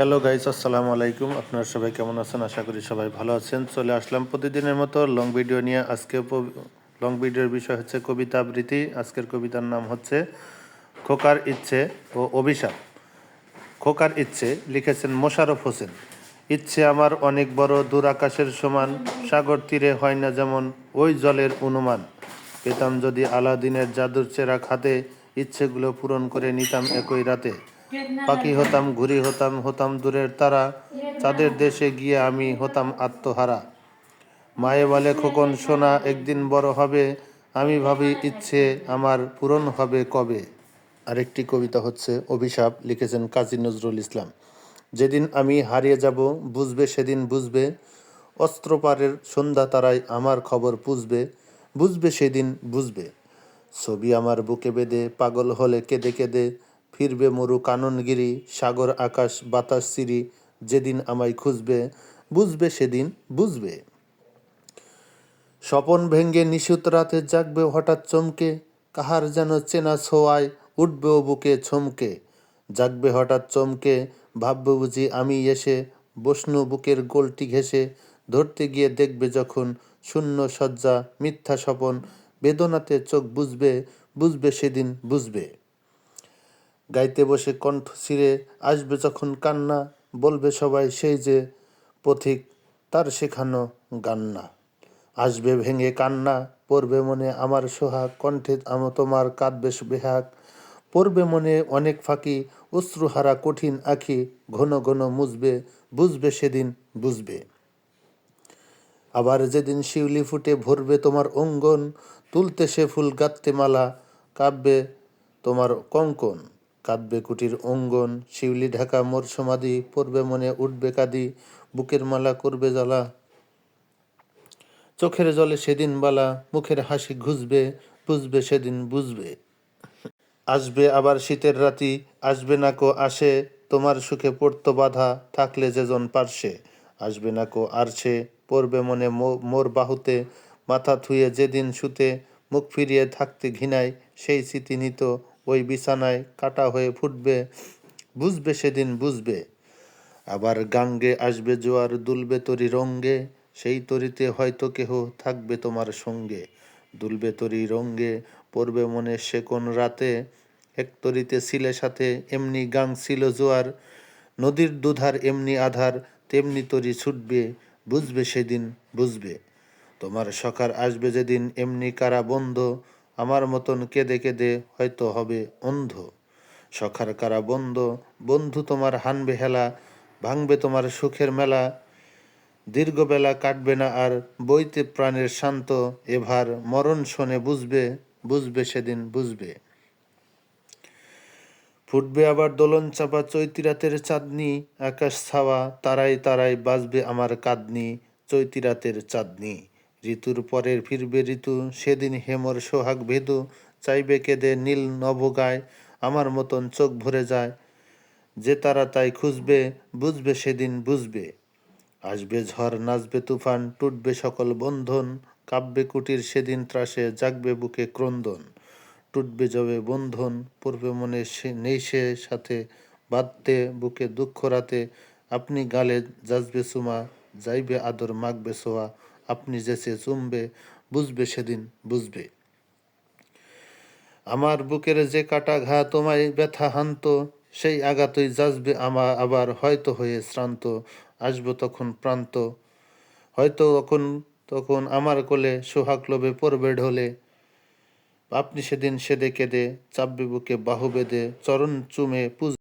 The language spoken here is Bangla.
হ্যালো গাইস আসসালামু আলাইকুম। আপনারা সবাই কেমন আছেন? আশা করি সবাই ভালো আছেন। চলে আসলাম প্রতিদিনের মতো লং ভিডিও নিয়ে। আজকে লং ভিডিওর বিষয় হচ্ছে কবিতা আবৃত্তি। আজকের কবিতার নাম হচ্ছে খোকার ইচ্ছে ও অভিশাপ। খোকার ইচ্ছে লিখেছেন মোশাররফ হোসেন। ইচ্ছে আমার অনেক বড়, দূর আকাশের সমান, সাগর তীরে হয় না যেমন ওই জলের অনুমান। পেতাম যদি আলাদিনের জাদুর চেরাক হাতে ইচ্ছেগুলো পূরণ করে নিতাম একই রাতে। পাখি হতাম ঘুরি হতাম হতাম দূরের তারা। চাঁদের দেশে গিয়ে আমি হতাম আত্মহারা। মায়ে বলে, খোকন সোনা, একদিন বড় হবে। আমি ভাবি, ইচ্ছে আমার পূরণ হবে কবে? আরেকটি কবিতা হচ্ছে অভিশাপ, লিখেছেন কাজী নজরুল ইসলাম। যেদিন আমি হারিয়ে যাব, বুঝবে, সেদিন বুঝবে। অস্ত্রপারের সন্ধ্যা তারাই আমার খবর পুষবে বুঝবে, সেদিন বুঝবে। ছবি আমার বুকে বেঁধে, পাগল হলে কেঁদে কেঁদে। ফিরবে মরু কাননগিরি, সাগর, আকাশ, বাতাস সিরি যেদিন আমায় খুঁজবে, বুঝবে সেদিন বুঝবে। স্বপন ভেঙ্গে নিশুত রাতে জাগবে হঠাৎ চমকে, কাহার যেন চেনা ছোঁয়ায় উঠবে ও বুকে ছমকে জাগবে হঠাৎ চমকে, ভাববে বুঝি আমি এসে, বসনু বুকের গোলটি ঘেসে ধরতে গিয়ে দেখবে যখন শূন্য শয্যা মিথ্যা স্বপন, বেদনাতে চোখ বুঝবে বুঝবে সেদিন বুঝবে। গাইতে বসে কণ্ঠ ছিঁড়ে আসবে যখন কান্না, বলবে সবাই সেই যে পথিক, তার শেখানো গান্না। আসবে ভেঙে কান্না, পড়বে মনে আমার সোহাগ, কণ্ঠে তোমার কাঁদবে বেহাগ। পড়বে মনে অনেক ফাঁকি, অশ্রুহারা কঠিন আঁখি, ঘন ঘন মুজবে বুঝবে সেদিন বুঝবে। আবার যেদিন শিউলি ফুটে ভরবে তোমার অঙ্গন, তুলতে সে ফুল গাঁথতে মালা কাব্যে তোমার কঙ্কন। কাঁদবে কুটির অঙ্গন, শিউলি ঢাকা মোর সমাধি, পড়বে মনে উঠবে কাদি, বুকের মালা করবে জ্বালা। চোখের জলে সেদিন বালা, মুখের হাসি ঘুষবে, বুঝবে সেদিন বুঝবে। আসবে আবার শীতের রাতি, আসবে না কো আসে, তোমার সুখে পড়তো বাধা, থাকলে যেজন পারছে আসবে না কো আরছে, পড়বে মনে মোর বাহুতে, মাথা থুয়ে যেদিন শুতে, মুখ ফিরিয়ে থাকতে ঘৃণায়, সেই স্মৃতি নিত ওই বিছানায় কাটা হয়ে ফুটবে, বুঝবে সেদিন বুঝবে। আবার গাঙ্গে আসবে জোয়ার, দুলবে তরি রঙ্গে, সেই তরিতে হয়তো কেহ থাকবে তোমার সঙ্গে। দুলবে তরি রঙ্গে পড়বে মনে সে কোন রাতে, এক তরিতে ছিলে সাথে এমনি গাং ছিল জোয়ার, নদীর দুধার এমনি আধার, তেমনি তরি ছুটবে, বুঝবে সেদিন বুঝবে। তোমার সকার আসবে যেদিন এমনি কারা বন্ধ আমার মতন কেঁদে কেঁদে হয়তো হবে অন্ধ। সখার কারা বন্ধ? বন্ধু তোমার হানবে হেলা, ভাঙবে তোমার সুখের মেলা। দীর্ঘবেলা কাটবে না আর বইতে প্রাণের শান্ত, এভার মরণ শোনে বুঝবে বুঝবে সেদিন বুঝবে। ফুটবে আবার দোলন চাপা চৈতি রাতের চাঁদনি, আকাশ ছাওয়া তারাই তারাই বাজবে আমার কাঁদনি চৈতি রাতের চাঁদনি। ঋতুর পরের ফিরবে ঋতু, সেদিন হেমর সোহাগ ভেদু, চাইবে কেঁদে নীল নভগায়, আমার মতন চোখ ভরে যায়, যে তারা তাই খুঁজবে, বুঝবে সেদিন বুঝবে। আসবে ঝড়, নাচবে তুফান, টুটবে সকল বন্ধন কাব্যে কুটির, সেদিন ত্রাসে জাগবে বুকে ক্রন্দন। টুটবে যবে বন্ধন পূর্বে মনে নেই সে সাথে বাঁধতে বুকে দুঃখ রাতে, আপনি গালে যাজবে সুমা, যাইবে আদর, মাগবে সোয়া। আপনি যেছে চুমবে, বুঝবে সেদিন বুঝবে। আমার বুকের যে কাটা ঘা তোমায় ব্যথা হান্ত, সেই আঘাতই যাজবে আমা, আবার হয়তো হয়ে শ্রান্ত, আসব তখন প্রান্ত। হয়তো তখন তখন আমার কোলে সোহাগ লোভে পড়বে ঢলে। আপনি সেদিন সেদে কেঁদে, চাপবে বুকে বাহু বেঁধে চরণ চুমে পুজ